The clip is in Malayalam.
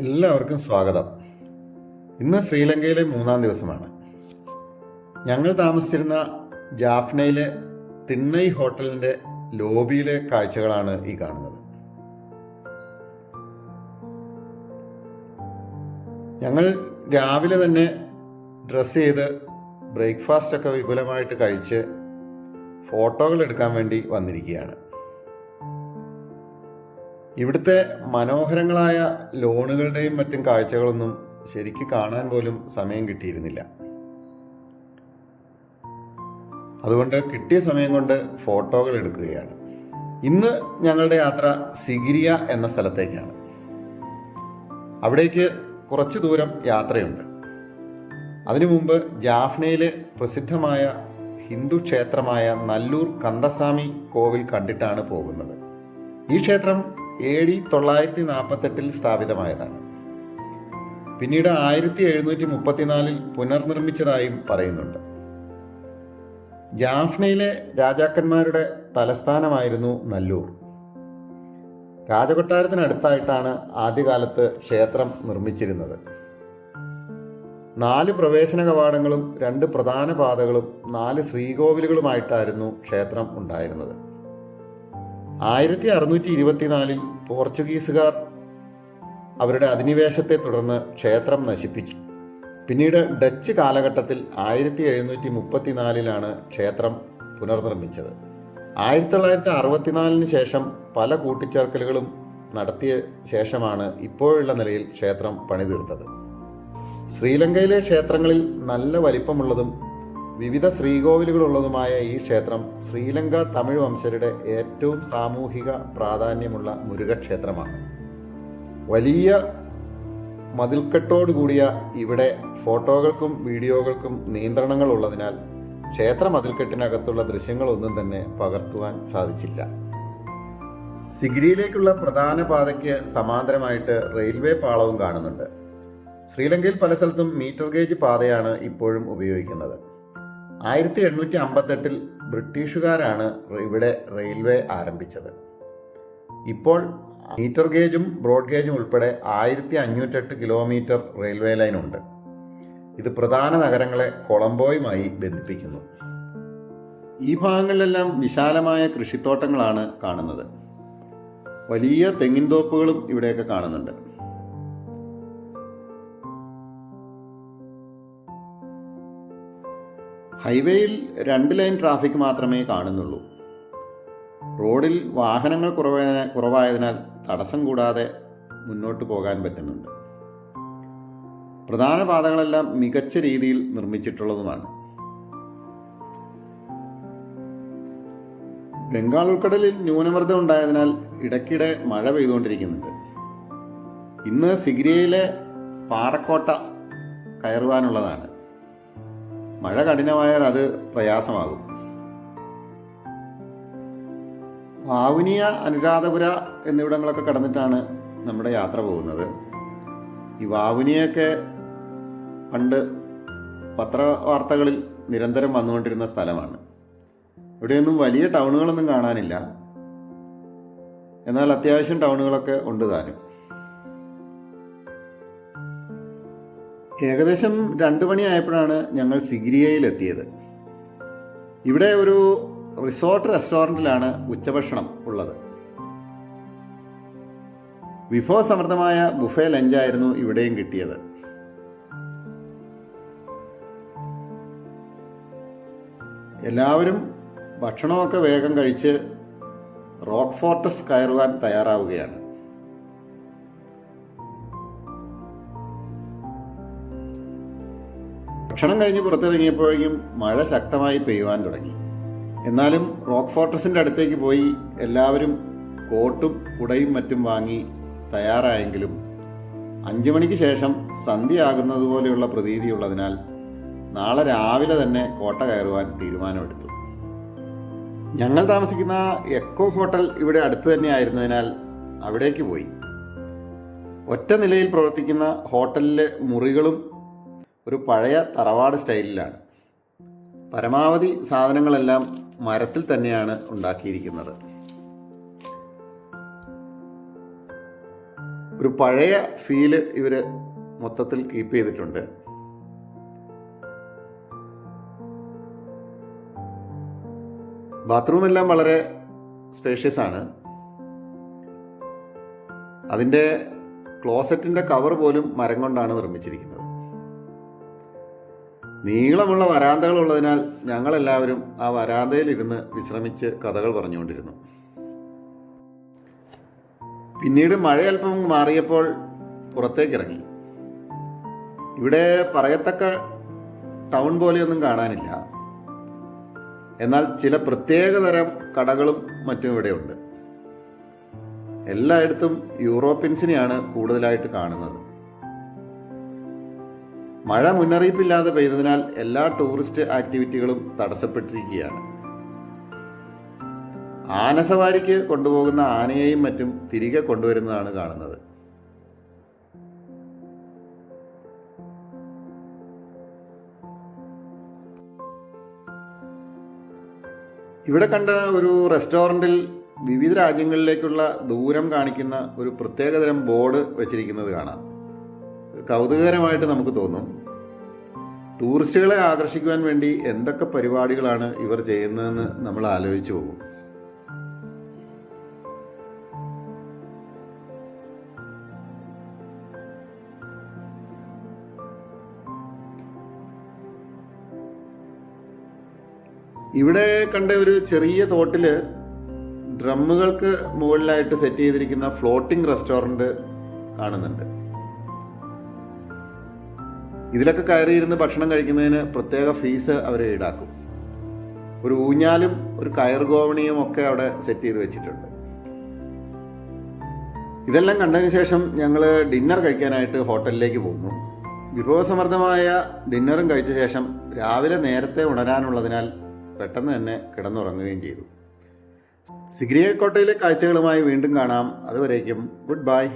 എല്ലാവർക്കും സ്വാഗതം. ഇന്ന് ശ്രീലങ്കയിലെ മൂന്നാം ദിവസമാണ്. ഞങ്ങൾ താമസിച്ചിരുന്ന ജാഫ്നയിലെ തിണ്ണൈ ഹോട്ടലിന്റെ ലോബിയിലെ കാഴ്ചകളാണ് ഈ കാണുന്നത്. ഞങ്ങൾ രാവിലെ തന്നെ ഡ്രസ്സ് ചെയ്ത് ബ്രേക്ക്ഫാസ്റ്റ് ഒക്കെ വിപുലമായിട്ട് കഴിച്ച് ഫോട്ടോകൾ എടുക്കാൻ വേണ്ടി വന്നിരിക്കുകയാണ്. ഇവിടുത്തെ മനോഹരങ്ങളായ ലോണുകളുടെയും മറ്റും കാഴ്ചകളൊന്നും ശരിക്ക് കാണാൻ പോലും സമയം കിട്ടിയിരുന്നില്ല. അതുകൊണ്ട് കിട്ടിയ സമയം കൊണ്ട് ഫോട്ടോകൾ എടുക്കുകയാണ്. ഇന്ന് ഞങ്ങളുടെ യാത്ര സിഗിരിയ എന്ന സ്ഥലത്തേക്കാണ്. അവിടേക്ക് കുറച്ച് ദൂരം യാത്രയുണ്ട്. അതിനു മുമ്പ് ജാഫ്നയിലെ പ്രസിദ്ധമായ ഹിന്ദു ക്ഷേത്രമായ നല്ലൂർ കന്ദസ്വാമി കോവിൽ കണ്ടിട്ടാണ് പോകുന്നത്. ഈ ക്ഷേത്രം എ ഡി തൊള്ളായിരത്തി നാൽപ്പത്തെട്ടിൽ സ്ഥാപിതമായതാണ്. പിന്നീട് ആയിരത്തി എഴുന്നൂറ്റി മുപ്പത്തിനാലിൽ പുനർനിർമ്മിച്ചതായും പറയുന്നുണ്ട്. ജാഫ്നയിലെ രാജാക്കന്മാരുടെ തലസ്ഥാനമായിരുന്നു നല്ലൂർ. രാജകൊട്ടാരത്തിനടുത്തായിട്ടാണ് ആദ്യകാലത്ത് ക്ഷേത്രം നിർമ്മിച്ചിരുന്നത്. നാല് പ്രവേശന കവാടങ്ങളും രണ്ട് പ്രധാന പാതകളും നാല് ശ്രീകോവിലുകളുമായിട്ടായിരുന്നു ക്ഷേത്രം ഉണ്ടായിരുന്നത്. ആയിരത്തി അറുന്നൂറ്റി ഇരുപത്തിനാലിൽ പോർച്ചുഗീസുകാർ അവരുടെ അധിനിവേശത്തെ തുടർന്ന് ക്ഷേത്രം നശിപ്പിച്ചു. പിന്നീട് ഡച്ച് കാലഘട്ടത്തിൽ ആയിരത്തി എഴുന്നൂറ്റി മുപ്പത്തിനാലിലാണ് ക്ഷേത്രം പുനർനിർമ്മിച്ചത്. ആയിരത്തി തൊള്ളായിരത്തി അറുപത്തിനാലിന് ശേഷം പല കൂട്ടിച്ചേർക്കലുകളും നടത്തിയ ശേഷമാണ് ഇപ്പോഴുള്ള നിലയിൽ ക്ഷേത്രം പണിതീർത്തത്. ശ്രീലങ്കയിലെ ക്ഷേത്രങ്ങളിൽ നല്ല വലിപ്പമുള്ളതും വിവിധ ശ്രീകോവിലുകളുള്ളതുമായ ഈ ക്ഷേത്രം ശ്രീലങ്ക തമിഴ് വംശരുടെ ഏറ്റവും സാമൂഹിക പ്രാധാന്യമുള്ള മുരുകക്ഷേത്രമാണ്. വലിയ മതിൽക്കെട്ടോടുകൂടിയ ഇവിടെ ഫോട്ടോകൾക്കും വീഡിയോകൾക്കും നിയന്ത്രണങ്ങൾ ഉള്ളതിനാൽ ക്ഷേത്ര മതിൽക്കെട്ടിനകത്തുള്ള ദൃശ്യങ്ങളൊന്നും തന്നെ പകർത്തുവാൻ സാധിച്ചില്ല. സിഗിരിയിലേക്കുള്ള പ്രധാന പാതയ്ക്ക് സമാന്തരമായിട്ട് റെയിൽവേ പാളവും കാണുന്നുണ്ട്. ശ്രീലങ്കയിൽ പല സ്ഥലത്തും മീറ്റർ ഗേജ് പാതയാണ് ഇപ്പോഴും ഉപയോഗിക്കുന്നത്. ആയിരത്തി എണ്ണൂറ്റി അമ്പത്തെട്ടിൽ ബ്രിട്ടീഷുകാരാണ് ഇവിടെ റെയിൽവേ ആരംഭിച്ചത്. ഇപ്പോൾ മീറ്റർ ഗേജും ബ്രോഡ് ഗേജും ഉൾപ്പെടെ ആയിരത്തി അഞ്ഞൂറ്റെട്ട് കിലോമീറ്റർ റെയിൽവേ ലൈൻ ഉണ്ട് ഇത് പ്രധാന നഗരങ്ങളെ കൊളംബോയുമായി ബന്ധിപ്പിക്കുന്നു. ഈ ഭാഗങ്ങളിലെല്ലാം വിശാലമായ കൃഷിത്തോട്ടങ്ങളാണ് കാണുന്നത്. വലിയ തെങ്ങിൻ തോപ്പുകളും ഇവിടെയൊക്കെ കാണുന്നുണ്ട്. ഹൈവേയിൽ രണ്ട് ലൈൻ ട്രാഫിക് മാത്രമേ കാണുന്നുള്ളൂ. റോഡിൽ വാഹനങ്ങൾ കുറവായ കുറവായതിനാൽ തടസ്സം കൂടാതെ മുന്നോട്ട് പോകാൻ പറ്റുന്നുണ്ട്. പ്രധാന പാതകളെല്ലാം മികച്ച രീതിയിൽ നിർമ്മിച്ചിട്ടുള്ളതുമാണ്. ബംഗാൾ ഉൾക്കടലിൽ ന്യൂനമർദ്ദം ഉണ്ടായതിനാൽ ഇടയ്ക്കിടെ മഴ പെയ്തുകൊണ്ടിരിക്കുന്നുണ്ട്. ഇന്ന് സിഗ്രിയയിലെ പാറക്കോട്ട കയറുവാനുള്ളതാണ്. മഴ കഠിനമായാൽ അത് പ്രയാസമാകും. ആവുനിയ അനുരാധപുര എന്നിവിടങ്ങളൊക്കെ കടന്നിട്ടാണ് നമ്മുടെ യാത്ര പോകുന്നത്. ഈ വാവുനിയൊക്കെ പണ്ട് പത്രവാർത്തകളിൽ നിരന്തരം വന്നുകൊണ്ടിരുന്ന സ്ഥലമാണ്. ഇവിടെയൊന്നും വലിയ ടൗണുകളൊന്നും കാണാനില്ല. എന്നാൽ അത്യാവശ്യം ടൗണുകളൊക്കെ ഉണ്ട് താനും. ഏകദേശം രണ്ട് മണിയായപ്പോഴാണ് ഞങ്ങൾ സിഗിരിയയിലെത്തിയത്. ഇവിടെ ഒരു റിസോർട്ട് റെസ്റ്റോറന്റിലാണ് ഉച്ചഭക്ഷണം ഉള്ളത്. വിഭവസമൃദ്ധമായ ബുഫേ ലഞ്ചായിരുന്നു ഇവിടെയും കിട്ടിയത്. എല്ലാവരും ഭക്ഷണമൊക്കെ വേഗം കഴിച്ച് റോക്ക് ഫോർട്ടസ് കയറുവാൻ തയ്യാറാവുകയാണ്. ഭക്ഷണം കഴിഞ്ഞ് പുറത്തിറങ്ങിയപ്പോഴേക്കും മഴ ശക്തമായി പെയ്യുവാൻ തുടങ്ങി. എന്നാലും റോക്ക് ഫോർട്ടസിന്റെ അടുത്തേക്ക് പോയി എല്ലാവരും കോട്ടും കുടയും മറ്റും വാങ്ങി തയ്യാറായെങ്കിലും അഞ്ചു മണിക്ക് ശേഷം സന്ധ്യയാകുന്നത് പോലെയുള്ള പ്രതീതിയുള്ളതിനാൽ നാളെ രാവിലെ തന്നെ കോട്ട കയറുവാൻ തീരുമാനമെടുത്തു. ഞങ്ങൾ താമസിക്കുന്ന എക്കോ ഹോട്ടൽ ഇവിടെ അടുത്ത് തന്നെ ആയിരുന്നതിനാൽ അവിടേക്ക് പോയി. ഒറ്റ നിലയിൽ പ്രവർത്തിക്കുന്ന ഹോട്ടലിലെ മുറികളും ഒരു പഴയ തറവാട് സ്റ്റൈലിലാണ്. പരമാവധി സാധനങ്ങളെല്ലാം മരത്തിൽ തന്നെയാണ് ഉണ്ടാക്കിയിരിക്കുന്നത്. ഒരു പഴയ ഫീൽ ഇവർ മൊത്തത്തിൽ കീപ്പ് ചെയ്തിട്ടുണ്ട്. ബാത്റൂം എല്ലാം വളരെ സ്പേഷ്യസ് ആണ്. അതിന്റെ ക്ലോസറ്റിന്റെ കവർ പോലും മരം കൊണ്ടാണ് നിർമ്മിച്ചിരിക്കുന്നത്. നീളമുള്ള വരാന്തകളുള്ളതിനാൽ ഞങ്ങളെല്ലാവരും ആ വരാന്തയിലിരുന്ന് വിശ്രമിച്ച് കഥകൾ പറഞ്ഞുകൊണ്ടിരുന്നു. പിന്നീട് മഴ അല്പം മാറിയപ്പോൾ പുറത്തേക്കിറങ്ങി. ഇവിടെ പറയത്തക്ക ടൗൺ പോലെയൊന്നും കാണാനില്ല. എന്നാൽ ചില പ്രത്യേകതരം കടകളും മറ്റും ഇവിടെയുണ്ട് എല്ലായിടത്തും യൂറോപ്യൻസിനെയാണ് കൂടുതലായിട്ട് കാണുന്നത്. മഴ മുന്നറിയിപ്പില്ലാതെ പെയ്തതിനാൽ എല്ലാ ടൂറിസ്റ്റ് ആക്ടിവിറ്റികളും തടസ്സപ്പെട്ടിരിക്കുകയാണ്. ആനസവാരിക്ക് കൊണ്ടുപോകുന്ന ആനയെയും മറ്റും തിരികെ കൊണ്ടുവരുന്നതാണ് കാണുന്നത്. ഇവിടെ കണ്ട ഒരു റെസ്റ്റോറന്റിൽ വിവിധ രാജ്യങ്ങളിലേക്കുള്ള ദൂരം കാണിക്കുന്ന ഒരു പ്രത്യേകതരം ബോർഡ് വെച്ചിരിക്കുന്നത് കാണാം. കൗതുകകരമായിട്ട് നമുക്ക് തോന്നും. ടൂറിസ്റ്റുകളെ ആകർഷിക്കുവാൻ വേണ്ടി എന്തൊക്കെ പരിപാടികളാണ് ഇവർ ചെയ്യുന്നതെന്ന് നമ്മൾ ആലോചിച്ചു പോകും. ഇവിടെ കണ്ട ഒരു ചെറിയ തോട്ടിൽ ഡ്രമ്മുകൾക്ക് മുകളിലായിട്ട് സെറ്റ് ചെയ്തിരിക്കുന്ന ഫ്ലോട്ടിംഗ് റെസ്റ്റോറന്റ് കാണുന്നുണ്ട്. ഇതിലൊക്കെ കയറിയിരുന്ന് ഭക്ഷണം കഴിക്കുന്നതിന് പ്രത്യേക ഫീസ് അവർ ഈടാക്കും. ഒരു ഊഞ്ഞാലും ഒരു കയർ ഗോവണിയും ഒക്കെ അവിടെ സെറ്റ് ചെയ്ത് വെച്ചിട്ടുണ്ട്. ഇതെല്ലാം കണ്ടതിന് ശേഷം ഞങ്ങൾ ഡിന്നർ കഴിക്കാനായിട്ട് ഹോട്ടലിലേക്ക് പോന്നു വിഭവസമൃദ്ധമായ ഡിന്നറും കഴിച്ച ശേഷം രാവിലെ നേരത്തെ ഉണരാനുള്ളതിനാൽ പെട്ടെന്ന് തന്നെ കിടന്നുറങ്ങുകയും ചെയ്തു. സിഗ്രിയക്കോട്ടയിലെ കാഴ്ചകളുമായി വീണ്ടും കാണാം. അതുവരേക്കും ഗുഡ് ബൈ.